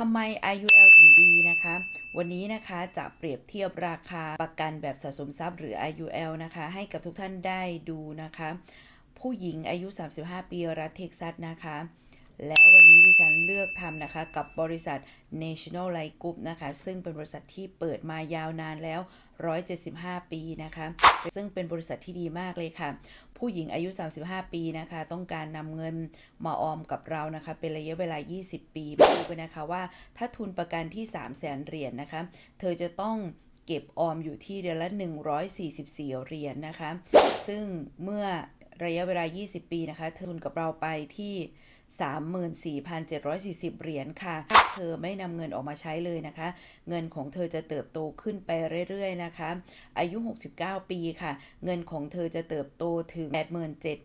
ทำไม IUL ถึงดีนะคะ วันนี้นะคะจะเปรียบเทียบราคาประกันแบบสะสมทรัพย์หรือ IUL นะคะ ให้กับทุกท่านได้ดูนะคะ ผู้หญิงอายุ 35 ปีรัฐเท็กซัสนะคะ แล้ววันนี้ดิฉันเลือกทำนะคะกับบริษัท National Light Group นะคะ ซึ่งเป็นบริษัทที่เปิดมายาวนานแล้ว 175 ปีนะคะ ซึ่งเป็นบริษัทที่ดีมากเลยค่ะ ผู้หญิงอายุ 35 ปีนะคะ ต้องการนำเงินมาออมกับเรานะคะ เป็นระยะเวลา 20 ปีมาดูกันนะคะว่าถ้าทุนประกันที่ 3 0 0แสนเหรียญนนะคะ เธอจะต้องเก็บออมอยู่ที่เดือนละ 144 เหรียญนนะคะ ซึ่งเมื่อ ระยะเวลา 20 ปีนะคะทุนกับเราไปที่ 34,740 เหรียญค่ะถ้าเธอไม่นำเงินออกมาใช้เลยนะคะ เงินของเธอจะเติบโตขึ้นไปเรื่อยๆนะคะ อายุ 69 ปีค่ะ เงินของเธอจะเติบโตถึง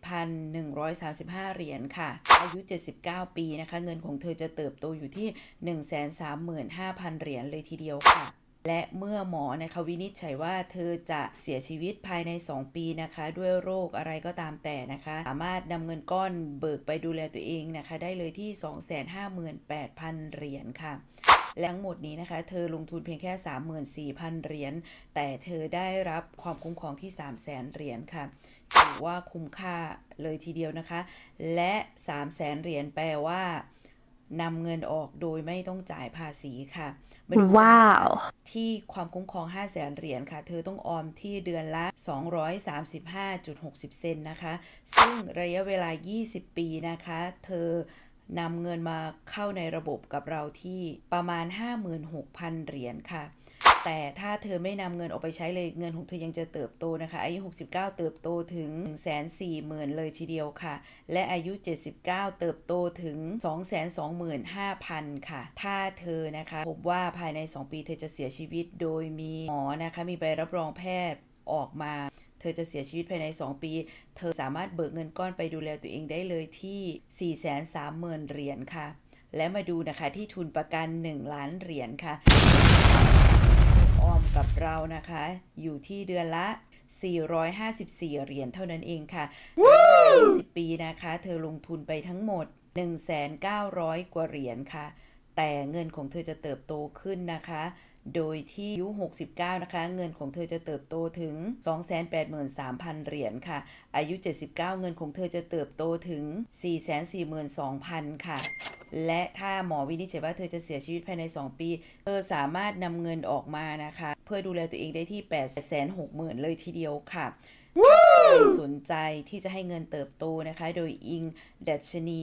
87,135 เหรียญค่ะ อายุ 79 ปีนะคะ เงินของเธอจะเติบโตอยู่ที่ 135,000 เหรียญเลยทีเดียวค่ะ และเมื่อหมอนะคะวินิจฉัยว่าเธอจะเสียชีวิตภายใน 2 ปีนะคะ ด้วยโรคอะไรก็ตามแต่นะคะ สามารถนำเงินก้อนเบิกไปดูแลตัวเองนะคะ ได้เลยที่ 258,000 เหรียญค่ะและทั้งหมดนี้นะคะ เธอลงทุนเพียงแค่ 34,000 เหรียญ แต่เธอได้รับความคุ้มครองที่ 300,000 เหรียญค่ะ ถือว่าคุ้มค่าเลยทีเดียวนะคะ และ 300,000 เหรียญแปลว่า นำเงินออกโดยไม่ต้องจ่ายภาษีค่ะมาดูกัน Wow. ที่ความคุ้มครอง 5 0 0แสนเหรียญค่ะ เธอต้องออมที่เดือนละ 235.60 เซนต์นะคะ ซึ่งระยะเวลา 20 ปีนะคะ เธอนำเงินมาเข้าในระบบกับเราที่ประมาณ 56,000 เหรียญค่ะ แต่ถ้าเธอไม่นำเงินออกไปใช้เลยเงินของเธอยังจะเติบโตนะคะ อายุ 69 เติบโตถึง 140,000 เลยทีเดียวค่ะ และอายุ 79 เติบโตถึง 225,000 ค่ะ ถ้าเธอนะคะ พบว่าภายใน 2 ปีเธอจะเสียชีวิตโดยมีหมอนะคะมีใบรับรองแพทย์ออกมาเธอจะเสียชีวิตภายใน 2 ปี เธอสามารถเบิกเงินก้อนไปดูแลตัวเองได้เลยที่ 430,000 เหรียญค่ะ และมาดูนะคะที่ทุนประกัน 1 ล้านเหรียญค่ะ กับเรานะคะ อยู่ที่เดือนละ 454 เหรียญเท่านั้นเองค่ะ20 ปีนะคะ เธอลงทุนไปทั้งหมด 1,900 กว่าเหรียญค่ะ แต่เงินของเธอจะเติบโตขึ้นนะคะ โดยที่อายุ 69 นะคะ เงินของเธอจะเติบโตถึง 283,000 เหรียญค่ะ อายุ 79 เงินของเธอจะเติบโตถึง 442,000 ค่ะและถ้าหมอวินิจฉัยว่าเธอจะเสียชีวิตภายใน 2 ปี เธอสามารถนำเงินออกมานะคะเพื่อดูแลตัวเองได้ที่860,000เลยทีเดียวค่ะใครสนใจที่จะให้เงินเติบโตนะคะ โดยอิงดัชนี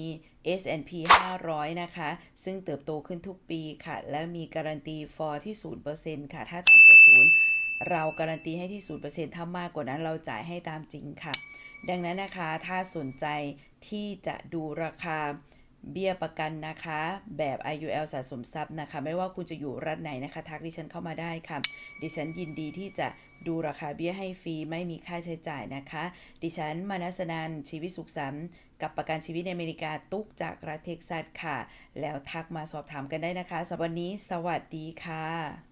S&P 500 นะคะ ซึ่งเติบโตขึ้นทุกปีค่ะ และมีการันตี for ที่ 0%ค่ะ ถ้าต่ำกว่า0เราการันตีให้ที่ 0%ถ้ามากกว่านั้นเราจ่ายให้ตามจริงค่ะ ดังนั้นนะคะถ้าสนใจที่จะดูราคา เบี้ยประกันนะคะ แบบ IUL สะสมทรัพย์นะคะ ไม่ว่าคุณจะอยู่รัฐไหนนะคะ ทักดิฉันเข้ามาได้ค่ะ ดิฉันยินดีที่จะดูราคาเบี้ยให้ฟรีไม่มีค่าใช้จ่ายนะคะ ดิฉันมานัสนันชีวิตสุขสันต์กับประกันชีวิตในอเมริกาตุกจากรัฐเท็กซัสค่ะ แล้วทักมาสอบถามกันได้นะคะสำหรับวันนี้สวัสดีค่ะ